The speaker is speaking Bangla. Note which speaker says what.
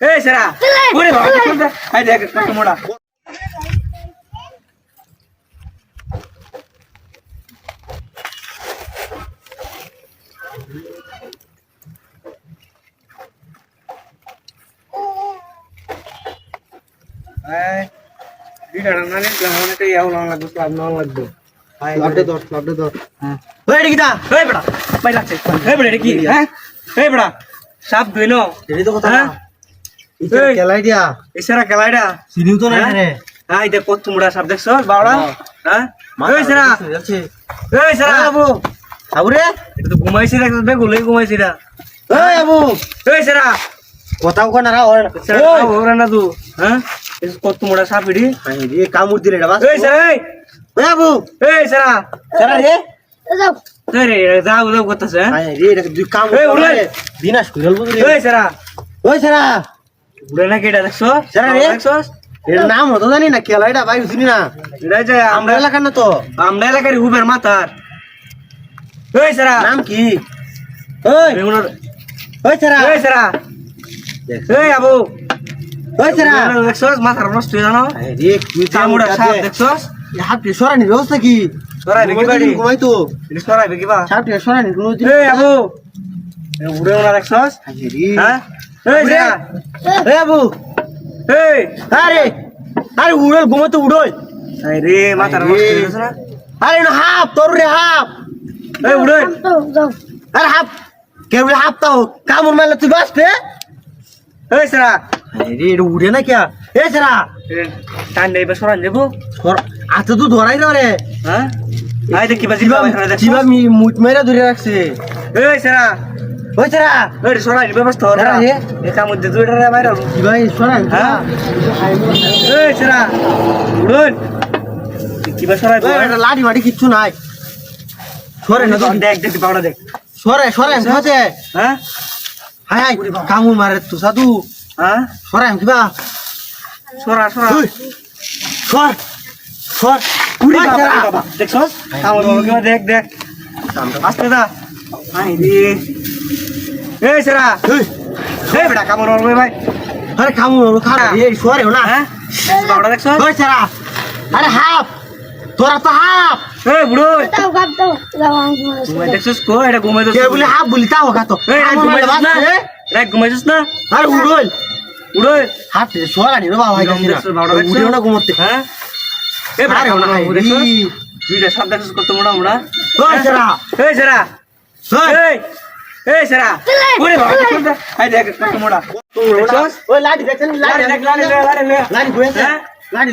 Speaker 1: এই সেরা। ওরে বাবা দেখ কত মোড়া। দিটা না নে প্লান তাই আউ লাগবে প্লান না লাগবে
Speaker 2: লাড্ডু ধর লাড্ডু ধর
Speaker 1: হ্যাঁ?
Speaker 2: ওই রেকিতা
Speaker 1: এই বড়া পাই লাগছে এই বড়া এটা কি হ্যাঁ এই বড়া সাপ দুইনো
Speaker 2: এটাই তো
Speaker 1: হ্যাঁ?
Speaker 2: চিনিও
Speaker 1: হ্যাঁ?
Speaker 2: রে
Speaker 1: হ্যাঁ এটা কত মুড়া সাপ দেখছ হ্যাঁ এই সেরা
Speaker 2: যাচ্ছে
Speaker 1: এই সেরা
Speaker 2: আবু। আবু রে।
Speaker 1: এটা তো ঘুমাইছি দেখছ বে গুলাই ঘুমাইছি না
Speaker 2: এই আবু।
Speaker 1: এই সেরা
Speaker 2: কথা কোন না ওর
Speaker 1: সেরা না তু হ্যাঁ? কত মুড়া সাপ ইডি
Speaker 2: এই কামুর দিলে এটা বাস।
Speaker 1: এই সেরা এই।
Speaker 2: আবু।
Speaker 1: এই সেরা
Speaker 2: সারা রে।
Speaker 1: এই রে যাও যাও করতেছে হ্যাঁ?
Speaker 2: রে দুই কাম
Speaker 1: এই, উড়ে।
Speaker 2: বিনাশ কইরাল বুঝলি।
Speaker 1: এই সেরা
Speaker 2: ওই সারা
Speaker 1: উড়ে না কেটা দেখছ। দেখছ?
Speaker 2: এর নাম হতো জানি না খেলাইটা ভাই বুঝলি না?
Speaker 1: এটা যে
Speaker 2: আমরা এলাকার না তো।
Speaker 1: আমরা এলাকার উবের মাথার। এই সেরা।
Speaker 2: নাম কি? ওই ওই সারা।
Speaker 1: এই সেরা। এই আবু।
Speaker 2: ওই সারা।
Speaker 1: দেখছস মাথার নষ্ট হয়ে জানো?
Speaker 2: রে তুই
Speaker 1: চামড়া সাপ দেখছস
Speaker 2: হাত পে সরানি ব্যবস্থা কি?
Speaker 1: সরাই বেকি বাড়ি?
Speaker 2: ঘুমাই তো
Speaker 1: এটা সরাই বা?
Speaker 2: সাপ পে সরানি কোনো
Speaker 1: এই আবু। এ উড়ে ওনা দেখছস হ্যাঁ? এই
Speaker 2: উড়ে। এ আবু।
Speaker 1: এই
Speaker 2: আরে আরে উড়ল ঘুমাই তো উড়ল।
Speaker 1: মাথার নষ্ট হয়ে গেছে না?
Speaker 2: আরে হাফ তোর রে হাফ
Speaker 1: এই উড়ে
Speaker 2: আরে হাফ কে বলে হাফ তাও কামড় মারলে তুই বাঁচবে
Speaker 1: এই সেরা।
Speaker 2: আরে এটা উড়ে না কে এ সারা।
Speaker 1: টান দেবে সরান দেবো।
Speaker 2: আতে তো ধরাই না রে।
Speaker 1: হ্যাঁ? আই দেখি বাজি বাবা
Speaker 2: জিবা মুট মেরা ধরে রাখছে।
Speaker 1: এই সেরা।
Speaker 2: ওই সারা
Speaker 1: এই সরাই ব্যবস্থা হল
Speaker 2: সেরা
Speaker 1: না
Speaker 2: রে।
Speaker 1: একা মধ্যে দুইটা রে বাইরে হলো
Speaker 2: জিবা সরানি
Speaker 1: হ্যাঁ। এই সেরা উড়ুন কিবা সরাই
Speaker 2: ওই এটা লাঠি মাটি কিচ্ছু নাই। সরে না তো।
Speaker 1: দেখ দেখ পাউডার দেখ।
Speaker 2: সরে সরে খাচ্ছে
Speaker 1: হ্যাঁ?
Speaker 2: হাই হাই কামড় মারে তো সাধু।
Speaker 1: হ্যাঁ?
Speaker 2: সরে কিবা
Speaker 1: সরা সরা।
Speaker 2: ওই, সর সর। ওই সারা।
Speaker 1: উড়ি বাবা। দেখছস? কামড় দেখ দেখ। আস্তে দা আই রে এই সেরা। এই বেটা কামড় বাবা ভাই।
Speaker 2: আরে কামড় হলো খারা এই সরে না।
Speaker 1: হ্যাঁ? পাউডার দেখছস
Speaker 2: ওই সারা। আরে হাফ। তোরা তো হাফ।
Speaker 1: এই বুড়ো। ঘুমাই দেখছস কো এটা ঘুমাই
Speaker 2: কে বলে হাফ বলি তাও খাতো
Speaker 1: এই ঘুমাইছিস না?
Speaker 2: বাঁচবে?
Speaker 1: রাত ঘুমাইছিস না?
Speaker 2: আরে উড়ল।
Speaker 1: উড়ো
Speaker 2: হাত রে বাবা
Speaker 1: কিরম দেখছ, বারোটা দেখছ?
Speaker 2: উড়িও না ঘুমোতে।
Speaker 1: হ্যাঁ? এই
Speaker 2: আরে না
Speaker 1: দুইটা সাপ দেখছস কত মোটা মোটা।
Speaker 2: ওই সারা।
Speaker 1: এই সেরা। এই। এই সারা ওরে বাবা? এই। দেখ কত দেখছস
Speaker 2: ওই লাঠি দেখছেন লাঠি
Speaker 1: লাড়ি দেখ লাড়ি লে লাড়ি